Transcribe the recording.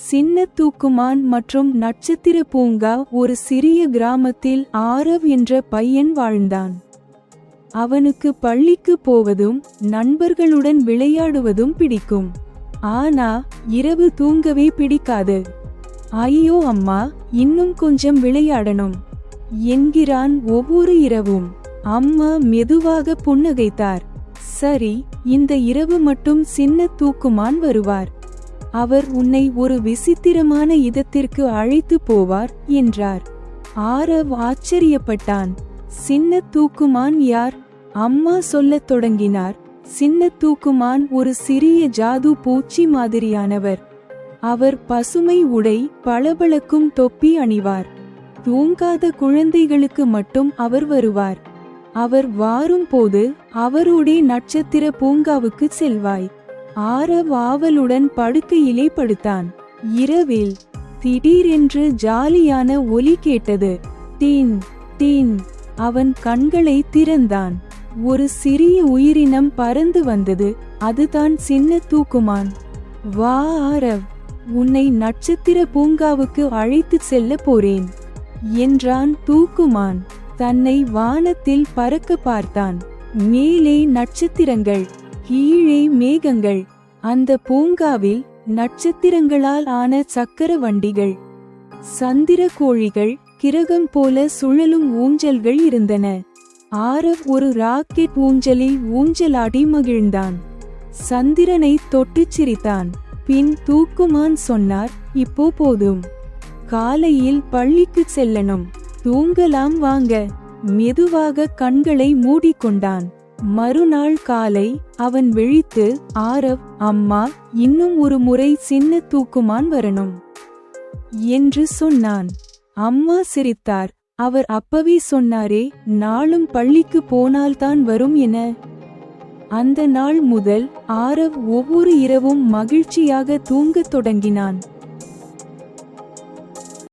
சின்ன தூக்குமான் மற்றும் நட்சத்திர பூங்கா ஒரு சிறிய கிராமத்தில் ஆரவ் என்ற பையன் வாழ்ந்தான். அவனுக்கு பள்ளிக்கு போவதும் நண்பர்களுடன் விளையாடுவதும் பிடிக்கும். ஆனா இரவு தூங்கவே பிடிக்காது. ஐயோ அம்மா இன்னும் கொஞ்சம் விளையாடணும் என்கிறான் ஒவ்வொரு இரவும். அம்மா மெதுவாக புன்னகைத்தார். சரி இந்த இரவு மட்டும் சின்ன தூக்குமான் வருவார். அவர் உன்னை ஒரு விசித்திரமான இதத்திற்கு அழைத்து போவார் என்றார். ஆரவ் ஆச்சரியப்பட்டான். சின்ன தூக்குமான் யார்? அம்மா சொல்லத் தொடங்கினார். சின்ன தூக்குமான் ஒரு சிறிய ஜாது பூச்சி மாதிரியானவர். அவர் பசுமை உடை பளபளக்கும் தொப்பி அணிவார். தூங்காத குழந்தைகளுக்கு மட்டும் அவர் வருவார். அவர் வாரும்போது அவரோடே நட்சத்திர பூங்காவுக்கு செல்வாய். ஆரவாவலுடன் படுக்கையிலே படுத்தான் இரவில் திடீரென்று ஜாலியான ஒலி கேட்டது. தீன் தீன் அவன் கண்களை திறந்தான். ஒரு சிறிய உயிரினம் பறந்து வந்தது. அதுதான் சின்ன தூக்குமான். வா ஆரவ். உன்னை நட்சத்திர பூங்காவுக்கு அழைத்துச் செல்ல போறேன் என்றான் தூக்குமான். தன்னை வானத்தில் பறக்க பார்த்தான். மேலே நட்சத்திரங்கள். கீழே மேகங்கள் அந்த பூங்காவில் நட்சத்திரங்களால் ஆன சக்கர வண்டிகள் சந்திர கோழிகள் கிரகம் போல சுழலும் ஊஞ்சல்கள் இருந்தன. ஆரவ் ஒரு ராக்கெட் ஊஞ்சலில் ஊஞ்சலாடி மகிழ்ந்தான். சந்திரனை தொட்டு சிரித்தான். பின் தூக்குமான் சொன்னார் இப்போ போதும். காலையில் பள்ளிக்கு செல்லணும். தூங்கலாம் வாங்க. மெதுவாக கண்களை மூடிக்கொண்டான். மறுநாள் காலை அவன் விழித்து ஆரவ் அம்மா இன்னும் ஒரு முறை சின்ன தூக்குமான் வரணும் என்று சொன்னான். அம்மா சிரித்தார். அவர் அப்பவே சொன்னாரே நாளும் பள்ளிக்கு போனால்தான் வரும் என. அந்த நாள் முதல் ஆரவ் ஒவ்வொரு இரவும் மகிழ்ச்சியாக தூங்கத் தொடங்கினான்.